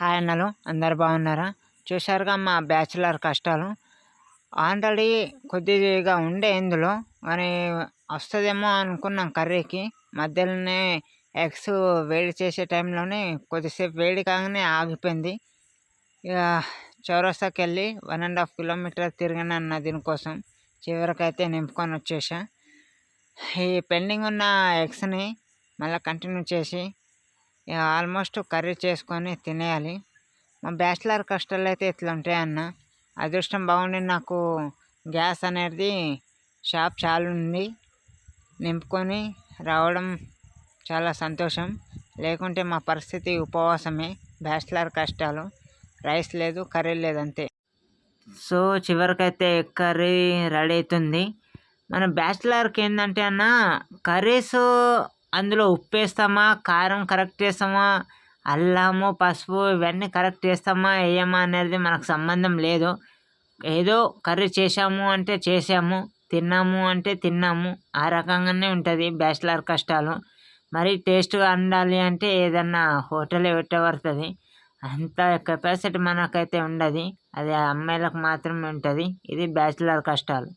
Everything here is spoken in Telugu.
హాయ్ అన్నలు. అందరు బాగున్నారా? చూశారుగా మా బ్యాచిలర్ కష్టాలు. ఆల్రెడీ కొద్దిగా ఉండే ఇందులో మరి వస్తుందేమో అనుకున్నాం కర్రీకి. మధ్యలోనే ఎగ్స్ వేడి చేసే టైంలోనే కొద్దిసేపు వేడి కాగానే ఆగిపోయింది. ఇక చౌరస్తాకి వెళ్ళి వన్ అండ్ హాఫ్ కిలోమీటర్ తిరిగిన అన్న దీనికోసం. చివరికైతే నింపుకొని వచ్చేసా. ఈ పెండింగ్ ఉన్న ఎగ్స్ని మళ్ళీ కంటిన్యూ చేసి ఆల్మోస్ట్ కర్రీ చేసుకొని తినేయాలి. మా బ్యాచిలర్ కష్టాలు అయితే ఇట్లా ఉంటాయి అన్న. అదృష్టం బాగుండి నాకు గ్యాస్ అనేది షాప్ చాలు ఉంది. నింపుకొని రావడం చాలా సంతోషం. లేకుంటే మా పరిస్థితి ఉపవాసమే. బ్యాచిలర్ కష్టాలు. రైస్ లేదు కర్రీ లేదు అంతే. సో చివరికైతే కర్రీ రెడీ అవుతుంది. మన బ్యాచిలర్కి ఏంటంటే అన్న కర్రీస్ అందులో ఉప్పు వేస్తామా కారం కరెక్ట్ వేస్తామా అల్లము పసుపు ఇవన్నీ కరెక్ట్ వేస్తామా వేయమా అనేది మనకు సంబంధం లేదు. ఏదో కర్రీ చేసాము అంటే చేసాము తిన్నాము అంటే తిన్నాము ఆ రకంగానే ఉంటుంది బ్యాచిలర్ కష్టాలు. మరి టేస్ట్గా ఉండాలి అంటే ఏదన్నా హోటలే పెట్టబడుతుంది. అంత కెపాసిటీ మనకైతే ఉండదు. అది అమ్మాయిలకు మాత్రమే ఉంటుంది. ఇది బ్యాచిలర్ కష్టాలు.